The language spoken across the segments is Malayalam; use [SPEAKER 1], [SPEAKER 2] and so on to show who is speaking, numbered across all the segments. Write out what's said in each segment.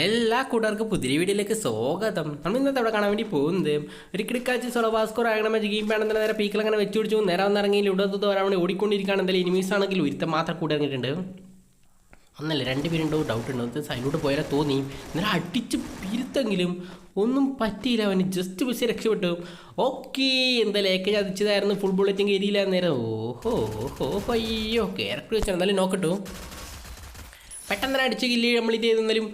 [SPEAKER 1] എല്ലാ കൂട്ടുകാർക്കും പുതിയ വീഡിയോയിലേക്ക് സ്വാഗതം. നമ്മൾ ഇന്നത്തെ അവിടെ കാണാൻ വേണ്ടി പോകുന്നത് ഒരു കിടക്കാച്ച് സൊളവാസ്കോർ ആകണം മതി ഗെയിം വേണം നേരെ പീക്കിൽ അങ്ങനെ വെച്ച് പിടിച്ചു. നേരെ വന്നിറങ്ങി ഇവിടത്ത് വേണ്ടി ഓടിക്കൊണ്ടിരിക്കുകയാണ്. എന്തായാലും ഇനിമീസ് ആണെങ്കിൽ ഒരുത്തം മാത്രം കൂട്ടിറങ്ങിയിട്ടുണ്ട് ഒന്നല്ല രണ്ടുപേരുണ്ടോ ഡൗട്ട് ഉണ്ടോ? ഇത് സൈഡിലോട്ട് പോയാൽ തോന്നി. നേരെ അടിച്ച് പിരുത്തെങ്കിലും ഒന്നും പറ്റിയില്ല. അവന് ജസ്റ്റ് ബസ് രക്ഷപ്പെട്ടു. ഓക്കെ എന്തായാലും ഏക്കെ ചതിച്ചതായിരുന്നു ഫുൾ ബുള്ളറ്റും കയറിയില്ല. നേരം ഓഹോ ഓഹോ അയ്യോ ക്യാരക്ടർ വെച്ചാൽ എന്തായാലും നോക്കട്ടു പെട്ടെന്ന് അടിച്ച് കില്ല് കംപ്ലീറ്റ് ചെയ്തെന്നാലും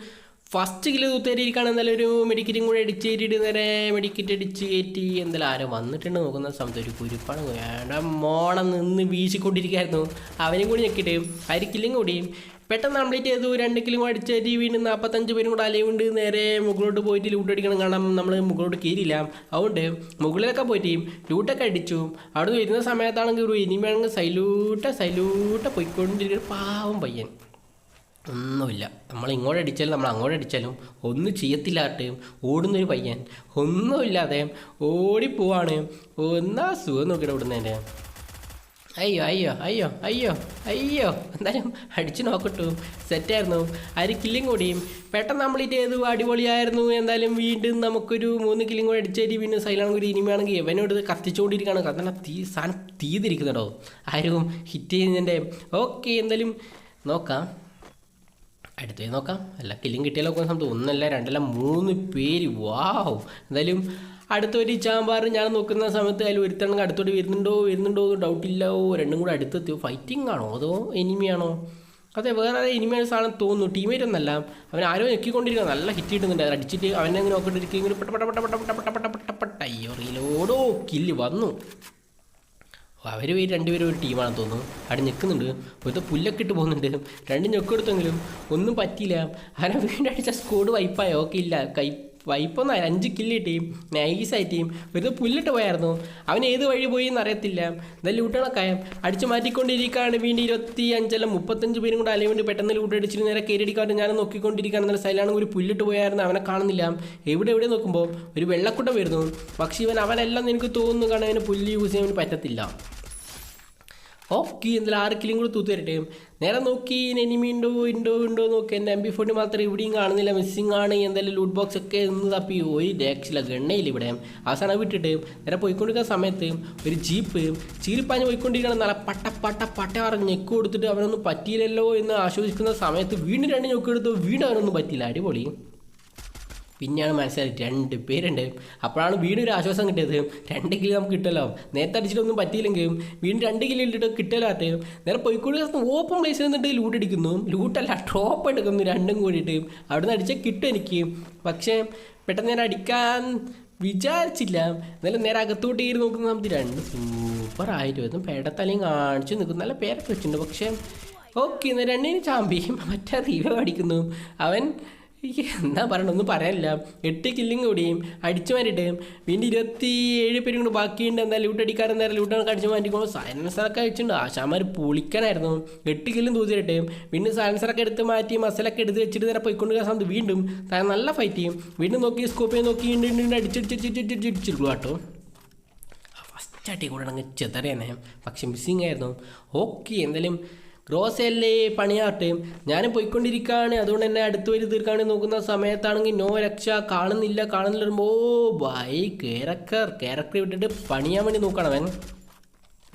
[SPEAKER 1] ഫസ്റ്റ് കില്ല് തൂത്തേരിയിരിക്കുകയാണ് എന്തായാലും ഒരു മെഡിക്കറ്റും കൂടെ അടിച്ച് കയറ്റിയിട്ട് നേരെ മെഡിക്കറ്റ് അടിച്ച് കയറ്റി എന്തായാലും ആരും വന്നിട്ടുണ്ട് നോക്കുന്ന സമയത്ത് ഒരു കുരുപ്പാണ് വേണ്ട മോണം നിന്ന് വീശിക്കൊണ്ടിരിക്കുകയായിരുന്നു അവനും കൂടി ഞെക്കിയിട്ട് ആര് കില്ലും കൂടിയും പെട്ടെന്ന് കംപ്ലീറ്റ് ചെയ്തു. രണ്ട് കിലോ അടിച്ച് അരി വീണ്ടും നാൽപ്പത്തഞ്ച് പേരും കൂടെ അലയുണ്ട് നേരെ മുകളിലോട്ട് പോയിട്ട് ലൂട്ട് അടിക്കണം. കാരണം നമ്മൾ മുകളിലോട്ട് കയറിയില്ല. അതുകൊണ്ട് മുകളിലൊക്കെ പോയിട്ട് ലൂട്ടൊക്കെ അടിച്ചു. അവിടെ വരുന്ന സമയത്താണെങ്കിൽ ഒരു ഇനിമയാണെങ്കിൽ സൈലൂട്ട സൈലൂട്ട പോയിക്കൊണ്ടിരിക്കുന്ന പാവം പയ്യൻ. ഒന്നുമില്ല. നമ്മൾ ഇങ്ങോട്ട് അടിച്ചാലും നമ്മൾ അങ്ങോട്ട് അടിച്ചാലും ഒന്നും ചെയ്യത്തില്ലാട്ട് ഓടുന്നൊരു പയ്യൻ ഒന്നുമില്ലാതെ ഓടിപ്പോവാണ്. ഒന്നാ സുഖം നോക്കിയിട്ട് ഓടുന്നതിന്റെ. അയ്യോ അയ്യോ അയ്യോ അയ്യോ അയ്യോ. എന്തായാലും അടിച്ചു നോക്കട്ടു. സെറ്റായിരുന്നു ആര് കില്ലും കൂടിയും പെട്ടെന്ന് കംപ്ലീറ്റ് ചെയ്തു. അടിപൊളിയായിരുന്നു. എന്തായാലും വീണ്ടും നമുക്കൊരു മൂന്ന് കില്ലും കൂടി അടിച്ചേരി. പിന്നെ സൈലാണെങ്കിൽ ഒരു ഇനിമയാണെങ്കിൽ എവനോട് കത്തിച്ചുകൊണ്ടിരിക്കുകയാണ്. കാരണം തീ സാധനം തീതിരിക്കുന്നുണ്ടോ? ആരും ഹിറ്റ് ചെയ്യുന്നതിന്റെ. ഓക്കെ എന്തായാലും നോക്കാം. അടുത്തേ നോക്കാം. അല്ല കില്ലും കിട്ടിയാലോ സമയത്ത് ഒന്നല്ല രണ്ടല്ല മൂന്ന് പേര്. വാവ് എന്തായാലും അടുത്തൊരു ചാമ്പാർ ഞാൻ നോക്കുന്ന സമയത്ത് അതിൽ ഒരുത്തണെങ്കിൽ അടുത്തോട്ട് വരുന്നുണ്ടോ വരുന്നുണ്ടോ ഡൗട്ടില്ലോ രണ്ടും കൂടെ അടുത്തെത്തിയോ? ഫൈറ്റിംഗ് ആണോ അതോ എനിമിയാണോ അതെ വേറെ എനിമിയാണ് സാധനം തോന്നുന്നു. ടീമേറ്റ് ഒന്നല്ല. അവൻ ആരോ ഞെക്കിക്കൊണ്ടിരിക്കുക നല്ല ഹിറ്റ് കിട്ടുന്നുണ്ട്. അടിച്ചിട്ട് അവനെ അങ്ങനെ പെട്ട പെട്ട പെട്ട പെട്ട പെട്ട പെട്ട പെട്ട പെട്ട പെട്ട. അയ്യോ റീലോടോ കില്ല് വന്നു. അവർ ഈ രണ്ടുപേരും ഒരു ടീമാണെന്ന് തോന്നുന്നു. അവിടെ നിൽക്കുന്നുണ്ട് ഒരു പുല്ലൊക്കെ ഇട്ട് പോകുന്നുണ്ട്. രണ്ട് ഞൊക്കെടുത്തെങ്കിലും ഒന്നും പറ്റിയില്ല. അവനെ വീണ്ടും അടിച്ച സ്കോഡ് വൈപ്പായോ ഓക്കെ ഇല്ല. കൈ വൈപ്പൊന്നും അഞ്ച് കില്ല് കിട്ടിയും നൈസായിട്ടേയും ഒരു പുല്ലിട്ട് പോയായിരുന്നു. അവൻ ഏത് വഴി പോയി എന്ന് അറിയത്തില്ല. എന്തായാലും ലൂട്ടുകളൊക്കെ അടിച്ചു മാറ്റിക്കൊണ്ടിരിക്കുകയാണ് വീണ്ടും ഇരുപത്തി അഞ്ചല്ല മുപ്പത്തഞ്ച് പേരും കൂടെ അല്ലെങ്കിൽ പെട്ടെന്ന് ലൂട്ട് നേരെ കയറിയടിക്കാൻ ഞാൻ നോക്കിക്കൊണ്ടിരിക്കുകയാണ്. എന്നാൽ സൈലാണെങ്കിൽ ഒരു പുല്ലിട്ട് പോയായിരുന്നു. അവനെ കാണുന്നില്ല. എവിടെ എവിടെ നോക്കുമ്പോൾ ഒരു വെള്ളക്കുട്ടം വരുന്നു. പക്ഷേ ഇവൻ അവനെല്ലാം എനിക്ക് തോന്നുന്നു കാരണം അവന് പുല്ല് യൂസ് ചെയ്യാൻ പറ്റത്തില്ല. ഓക്കെ എന്തായാലും ആറ് കിലും കൂടി തൂത്തുവരട്ടെ നേരെ നോക്കി എനിമി ഉണ്ടോ ഉണ്ടോ ഉണ്ടോ നോക്കി. എന്റെ എം ബി ഫോർട്ടി മാത്രം ഇവിടെയും കാണുന്നില്ല. മിസ്സിങ് ആണ്. എന്തായാലും ലൂട്ട് ബോക്സ് ഒക്കെ ഒന്ന് തപ്പി. ഒരു രക്ഷയില്ല. ഗണ്ണയില്ല ഇവിടെ. അവസാനം വിട്ടിട്ട് നേരെ പോയിക്കൊണ്ടിരിക്കുന്ന സമയത്ത് ഒരു ജീപ്പ് ചീരിപ്പാഞ്ഞ് പോയിക്കൊണ്ടിരിക്കണം നല്ല പട്ട പട്ട പട്ട പറഞ്ഞ് ഞെക്ക് കൊടുത്തിട്ട് അവനൊന്നും പറ്റിയില്ലല്ലോ എന്ന് ആശ്വസിക്കുന്ന സമയത്ത് വീണ്ടും രണ്ട് ഞെക്ക് എടുത്തു. വീണ്ടും അവനൊന്നും പറ്റിയില്ല. അടിപൊളി. പിന്നെയാണ് മനസ്സിലായത് രണ്ട് പേരുണ്ട് അപ്പോഴാണ് വീണ്ടും ഒരു ആശ്വാസം കിട്ടിയത്. രണ്ട് കിലോ നമുക്ക് കിട്ടുമല്ലോ നേരത്തെ അടിച്ചിട്ടൊന്നും പറ്റിയില്ലെങ്കിലും വീണ്ടും രണ്ട് കിലോ ഇട്ടിട്ട് കിട്ടലാത്ത നേരെ പോയിക്കൂടി ഓപ്പൺ പ്ലേസിൽ നിന്നിട്ട് ലൂട്ട് അടിക്കുന്നു. ലൂട്ടല്ല ട്രോപ്പ് എടുക്കുന്നു രണ്ടും കൂടിയിട്ട്. അവിടെ നിന്ന് അടിച്ചാൽ കിട്ടും എനിക്ക്. പക്ഷേ പെട്ടെന്ന് ഞാൻ അടിക്കാൻ വിചാരിച്ചില്ല. എന്നാലും നേരെ അകത്തോട്ട് കയറി നോക്കുന്ന നമുക്ക് രണ്ട് സൂപ്പർ ആയിട്ട് വരുന്നു പേടത്തലയും കാണിച്ചു നിൽക്കുന്നു. നല്ല പേരൊക്കെ വെച്ചിട്ടുണ്ട്. പക്ഷേ ഓക്കെ എന്നാൽ രണ്ടിനും ചാമ്പിയും മറ്റേ തീവ്രം അടിക്കുന്നു. അവൻ എന്താ പറയണ ഒന്നും പറയാനില്ല എട്ട് കില്ലിങ് കൂടിയും അടിച്ചു മാറ്റിട്ട് വീണ്ടും ഇരുപത്തി ഏഴ് പേരും കൂടെ ബാക്കിയുണ്ട്. എന്താ ലൂട്ട് അടിക്കാറ് എന്താ ലൂട്ട് കണക്ക് അടിച്ചു മാറ്റിക്കുമ്പോൾ സൈലൻസറൊക്കെ അടിച്ചിട്ടുണ്ട് ആശാമാർ പൊളിക്കാനായിരുന്നു. എട്ട് കില്ലും തൂത്തിട്ട് വീണ്ടും സൈലൻസറൊക്കെ എടുത്ത് മാറ്റി മസലൊക്കെ എടുത്ത് വെച്ചിട്ട് നേരെ പോയിക്കൊണ്ട് സമയത്ത് വീണ്ടും നല്ല ഫൈറ്റ് ചെയ്യും. വീണ്ടും നോക്കി സ്കോപ്പ് നോക്കി വീണ്ടും അടിച്ചടിച്ചിടിച്ചിടിച്ചിടിച്ചിട്ടുള്ളൂ കേട്ടോ. ഫസ്റ്റ് ആട്ടി കൂടെ ചെതറിയാണ് പക്ഷെ മിസ്സിങ് ആയിരുന്നു. ഓക്കെ എന്തായാലും ഗ്രോസല്ലേ പണിയാട്ടെ? ഞാനും പോയിക്കൊണ്ടിരിക്കുകയാണ് അതുകൊണ്ട് തന്നെ അടുത്ത് വരി തീർക്കാണ് നോക്കുന്ന സമയത്താണെങ്കിൽ നോ രക്ഷ കാണുന്നില്ല കാണുന്നില്ല ഓ ബൈ കേരക്കർ കേരക്കർ വിട്ടിട്ട് പണിയാൻ വേണ്ടി നോക്കണം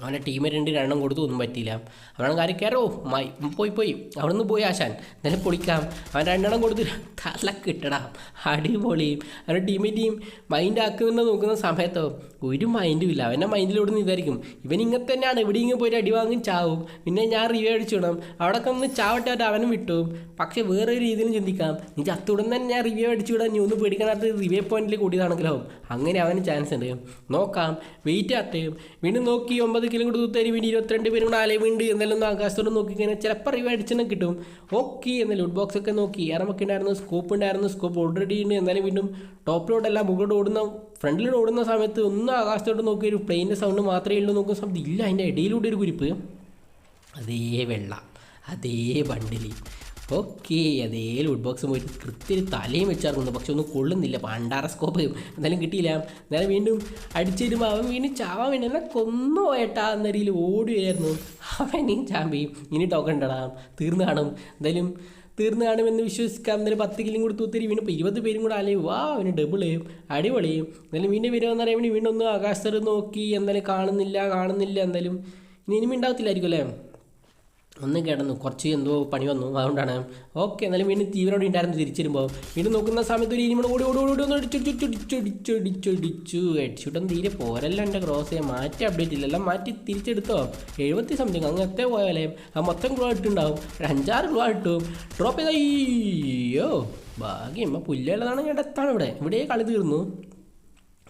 [SPEAKER 1] അവന്റെ ടീമിൽ രണ്ട് രണ്ടെണ്ണം കൊടുത്തു ഒന്നും പറ്റിയില്ല. അവനാണ് കാര്യം കയറോ മായി പോയി പോയി. അവിടെ നിന്ന് പോയി ആശാൻ. എന്നാലും പൊളിക്കാം. അവൻ രണ്ടെണ്ണം കൊടുത്ത് തല കിട്ടടാം. അടിപൊളി. അവന്റെ ടീമിന്റെയും മൈൻഡ് ആക്കുമെന്ന് നോക്കുന്ന സമയത്തോ ഒരു മൈൻഡും ഇല്ല. അവന്റെ മൈൻഡിലോട് ഇതായിരിക്കും. ഇവൻ ഇങ്ങനെ തന്നെയാണ്. ഇവിടെ ഇങ്ങനെ പോയിട്ട് അടി വാങ്ങും ചാവും. പിന്നെ ഞാൻ റിവ്യൂ അടിച്ചു വിടാം. അവിടെ ഒന്ന് ചാവട്ടെ അവനും വിട്ടു. പക്ഷേ വേറെ ഒരു രീതിയിലും ചിന്തിക്കാം. നീ ചത്തുടൻ തന്നെ ഞാൻ റിവ്യൂ അടിച്ചു വിടാം. നീ ഒന്ന് പേടിക്കാനകത്ത് റിവ്യൂ പോയിന്റിൽ കൂടിയതാണെങ്കിലോ. അങ്ങനെ അവന് ചാൻസ് ഉണ്ട്. നോക്കാം. വെയിറ്റ് ആട്ടെ വീണ്ടും നോക്കി ഒമ്പത് കിലോ കൊടുത്തു തരും ഇനി ഇരുപത്തിരണ്ട് പേരും കൂടെ ആലേ എന്നാലും ഒന്ന് ആകാശത്തോട് നോക്കി കഴിഞ്ഞാൽ ചിലപ്പോൾ അറിവ് അടിച്ചെന്നെ കിട്ടും. ഓക്കെ എന്നാൽ ലുഡ് ബോക്സ് ഒക്കെ നോക്കി. ഇറമൊക്കെ ഉണ്ടായിരുന്നു സ്കോപ്പ് ഉണ്ടായിരുന്നു സ്കോപ്പ് ഓൾറെഡി ഉണ്ട്. എന്നാലും വീണ്ടും ടോപ്പിലോട്ടല്ല മുകളിലോട്ട് ഓടുന്ന ഫ്രണ്ടിലോട്ട് ഓടുന്ന സമയത്ത് ഒന്ന് ആകാശത്തോട്ട് നോക്കി ഒരു പ്ലെയിന്റെ സൗണ്ട് മാത്രമേ ഉള്ളൂ നോക്കുന്ന സമയത്ത് ഇല്ല അതിന്റെ ഇടയിലൂടെ ഒരു കുരിപ്പ്. അതേ വെള്ള അതേ ബണ്ടിൽ ഓക്കെ അതേ ലുഡ് ബോക്സ് പോയിട്ട് കൃത്യം തലയും വെച്ചിറങ്ങുന്നു പക്ഷെ ഒന്നും കൊള്ളുന്നില്ല. പണ്ടാറ സ്കോപ്പ് എന്തായാലും കിട്ടിയില്ല. എന്നാലും വീണ്ടും അടിച്ചിരുമ്പോൾ അവൻ വീണ്ടും ചാവാൻ വേണ്ടി എന്നാൽ കൊന്നു പോയേട്ടാ എന്ന രീതിയിൽ ഓടി വരുമായിരുന്നു അവൻ ഈ ചാമ്പി ഇനി ടോക്കൺ ഇടടാ തീർന്നു കാണും. എന്തായാലും തീർന്നു കാണുമെന്ന് വിശ്വസിക്കാം. എന്നാലും പത്ത് കിലും കൂടി തൂത്തിരി വീണ്ടും ഇപ്പോൾ ഇരുപത് പേരും കൂടെ അലയും. വാ അവന് ഡബിൾ അടിപൊളി എന്നാലും വീണ്ടും വരുമെന്ന് വേണ്ടി വീണ്ടും ഒന്ന് ആകാശത്തർ നോക്കി. എന്തായാലും കാണുന്നില്ല കാണുന്നില്ല. എന്തായാലും ഇനി ഇനിമി ഉണ്ടാകത്തില്ലായിരിക്കും അല്ലേ? ഒന്ന് കിടന്നു കുറച്ച് എന്തോ പണി വന്നു അതുകൊണ്ടാണ് ഓക്കെ എന്നാലും വീണ്ടും തീവ്രയോടെ ഉണ്ടായിരുന്നു തിരിച്ചിരുമ്പോൾ വീണ്ടും നോക്കുന്ന സമയത്ത് ഒരു ഇനിമോട് ഓടി ഓടി ഓടി ഒന്ന് അടിച്ചടിച്ചടിച്ചടിച്ചടിച്ചടിച്ചു ഹെഡ്ഷൂട്ടൊന്നും തീരെ പോരല്ല എന്റെ ക്രോസ് ചെയ്യാൻ മാറ്റി അപ്ഡേറ്റ് ഇല്ല എല്ലാം മാറ്റി തിരിച്ചെടുത്തോ എഴുപത്തി സംതിങ് അങ്ങനത്തെ പോയാലേ ആ മൊത്തം ഗ്ലോ ഇട്ടുണ്ടാവും ഒരു അഞ്ചാറ് ഗ്ലോ ഇട്ടും ഡ്രോപ്പ് ചെയ്തോ ഭാഗ്യം പുല്ലുള്ളതാണ് ഞാൻ എത്താണ് ഇവിടെ ഇവിടെ കളി തീർന്നു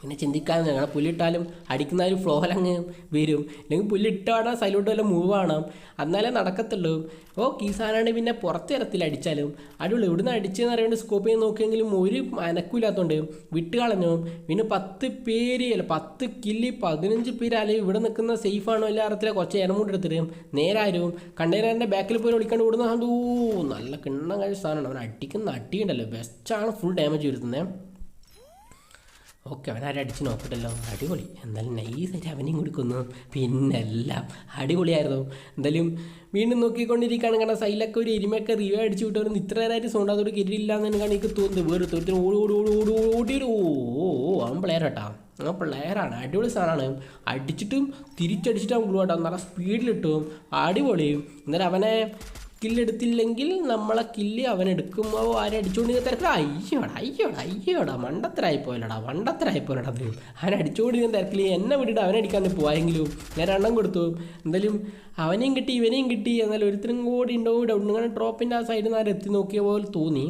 [SPEAKER 1] പിന്നെ ചിന്തിക്കാൻ ഞങ്ങൾ പുല്ലിട്ടാലും അടിക്കുന്ന ഒരു ഫ്ലോയിൽ അങ്ങ് വരും. അല്ലെങ്കിൽ പുല്ലിട്ടാടാൻ സൈലോട്ട് വല്ല മൂവ് ആണ് എന്നാലേ നടക്കത്തുള്ളൂ. ഓ കീസാനാണ് പിന്നെ പുറത്തിരത്തിൽ അടിച്ചാലും. അടിപൊളി ഇവിടുന്ന് അടിച്ചെന്ന് അറിയാണ്ട് സ്കോപ്പ് ചെയ്ത് നോക്കിയെങ്കിലും ഒരു അനക്കൂലാത്തതുകൊണ്ട് വിട്ട് കളഞ്ഞു. പിന്നെ പത്ത് പേര് അല്ല പത്ത് കില്ലി പതിനഞ്ച് പേര് അല്ലെങ്കിൽ ഇവിടെ നിൽക്കുന്ന സേഫ് ആണോ എല്ലാ അറത്തിലെ കുറച്ച് ഇടമുണ്ട് എടുത്തിട്ട് നേരാരും കണ്ടെയ്നറിന്റെ ബാക്കിൽ പോയി ഒളിക്കാണ്ട് വിടുന്ന ഓ നല്ല കിണ്ണം കഴിച്ച സാധനമാണ്. അവൻ അടിക്കുന്ന അടിയുണ്ടല്ലോ ബെസ്റ്റാണ് ഫുൾ ഡാമേജ് വരുത്തുന്നത് ഓക്കെ അവൻ ആരും അടിച്ച് നോക്കട്ടല്ലോ? അടിപൊളി. എന്തായാലും നൈസായിട്ട് അവനെയും കൊടുക്കുന്നു. പിന്നെല്ലാം അടിപൊളിയായിരുന്നു. എന്തായാലും വീണ്ടും നോക്കിക്കൊണ്ടിരിക്കുകയാണ് കാരണം സൈലൊക്കെ ഒരു എരുമയൊക്കെ റിവ്യൂ അടിച്ചു വിട്ടവർ ഇത്ര നേരമായിട്ട് സൗണ്ട് അതോട് കയറിയില്ല എന്നാണ് എനിക്ക് തോന്നുന്നത് വേറെ തോറ്റിന് ഓടി ഓടി ഓടി ഓടി ഓടി ഓ ഓ അവൻ പ്ലെയർ കേട്ടാ ആ പ്ലെയറാണ് അടിപൊളി സാധനമാണ്. അടിച്ചിട്ടും തിരിച്ചടിച്ചിട്ടും അവൻ കേട്ടോ നല്ല സ്പീഡിലിട്ടും അടിപൊളിയും എന്നാലും അവനെ കില്ലെടുത്തില്ലെങ്കിൽ നമ്മളെ കില്ല് അവൻ എടുക്കുമ്പോൾ ആരും അടിച്ചുകൊണ്ട് തിരക്കില്ല അയ്യോടാ അയ്യോടാ അയ്യോടാ മണ്ടത്തരായി പോയല്ലടാ മണ്ടത്തരായി പോലടാ അത് അവൻ അടിച്ചുകൊണ്ട് തിരക്കിൽ എന്നെ വിട്ടിട്ട് അവനടിക്കാൻ പോയെങ്കിലും ഞാൻ രണ്ടെണ്ണം കൊടുത്തു. എന്തായാലും അവനെയും കിട്ടി ഇവനെയും കിട്ടി. എന്നാലും ഒരുത്തരും കൂടി ഉണ്ടാവും ഇങ്ങനെ ഡ്രോപ്പിന്റെ ആ സൈഡിൽ നിന്ന് ആരെത്തി നോക്കിയ പോലെ തോന്നി.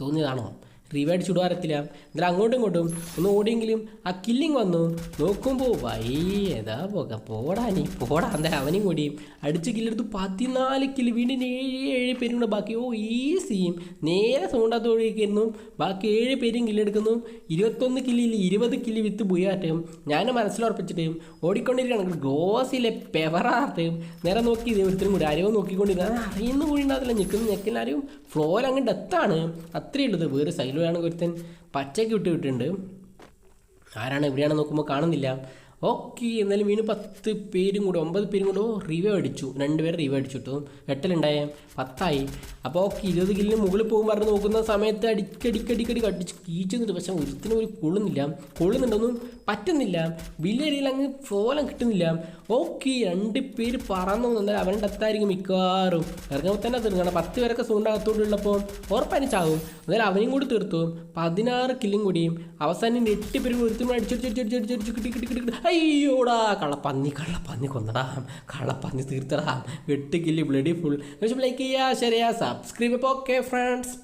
[SPEAKER 1] തോന്നിയതാണോ? റിവൈഡ് ചുടുവാരത്തില്ല എന്നാലും അങ്ങോട്ടും ഇങ്ങോട്ടും ഒന്ന് ഓടിയെങ്കിലും ആ കില്ലിങ് വന്നു. നോക്കുമ്പോൾ വൈ ഏതാ പോക. പോടാ നീ പോടാ. എന്തായാലും അവനെയും കൂടി. അടിച്ച് കില്ലെടുത്ത് പതിനാല് കില്ല് വീണ്ടും ഏഴ് ഏഴ് പേരും കൂടെ ബാക്കി. ഓ ഈസിയും നേരെ സൗണ്ടാത്തോഴിക്കുന്നു ബാക്കി ഏഴ് പേരും കില്ലെടുക്കുന്നു ഇരുപത്തൊന്ന് കില്ലിൽ ഇരുപത് കില്ല് വിത്ത് ബുയാറ്റും. ഞാൻ മനസ്സിലുറപ്പിച്ചിട്ട് ഓടിക്കൊണ്ടിരിക്കുകയാണ്. ഗ്ലോസിലെ പെവറാട്ടും നേരെ നോക്കി ഒരുത്തരും കൂടി. ആരെയോ നോക്കിക്കൊണ്ടിരുന്നത് അറിയുന്ന കൂടി ഉണ്ടാകത്തില്ല. ഞെക്കുന്ന ഞെക്കിലാരും ഫ്ലോയിൽ അങ്ങ് ഡെത്താണ് അത്രയുള്ളത് വേറെ വേറെ സൈഡിലാണെങ്കിൽ ഒരുത്തൻ പച്ചയ്ക്ക് വിട്ട് വിട്ടിട്ടുണ്ട്. ആരാണ്? എവിടെയാണ് നോക്കുമ്പോൾ കാണുന്നില്ല. ഓക്കെ എന്നാലും വീണ് പത്ത് പേരും കൂടെ ഒമ്പത് പേരും കൂടെ റിവ്യൂ അടിച്ചു. രണ്ട് പേര് റിവ്യൂ അടിച്ചു കിട്ടും. എട്ടിലുണ്ടായ പത്തായി. അപ്പോൾ ഓക്കെ ഇരുപത് കില്ലിന് മുകളിൽ പോകും പറഞ്ഞ് നോക്കുന്ന സമയത്ത് അടിക്കടിക്കടിക്കടി അടിച്ച് കീച്ചുന്നുണ്ട് പക്ഷെ ഒരുത്തിനും ഒരു കൊള്ളുന്നില്ല. കൊള്ളുന്നുണ്ടൊന്നും പറ്റുന്നില്ല. വലിയ രീതിയിൽ അങ്ങ് ഫോലം കിട്ടുന്നില്ല. ഓക്കെ രണ്ട് പേര് പറന്നു എന്നാൽ അവരുടെ അത്തായിരിക്കും മിക്കവാറും. ഇറങ്ങുമ്പോൾ തന്നെ തീർക്കണം പത്ത് പേരൊക്കെ സൂണ്ടകത്തോടുള്ളപ്പോൾ ഉറപ്പനിച്ചാകും എന്നാലും അവനും കൂടി തീർത്തു. പതിനാറ് കില്ലും കൂടിയും അവസാനം എട്ട് പേര് ഒരുത്തിനും അടിച്ചടിച്ചടിച്ചടിച്ചടിച്ച് കിട്ടി കിട്ടി കിട്ടി അയ്യോടാ കള്ളപ്പന്നി കള്ളപ്പന്നി കൊന്നടാം കള്ളപ്പന്നി തീർത്തടാം. വെട്ടുകില്ലി ബ്ലഡി ഫുൾ ലൈക്ക് ചെയ്യുക ശരിയാ സബ്സ്ക്രൈബ് ഓക്കെ ഫ്രണ്ട്സ്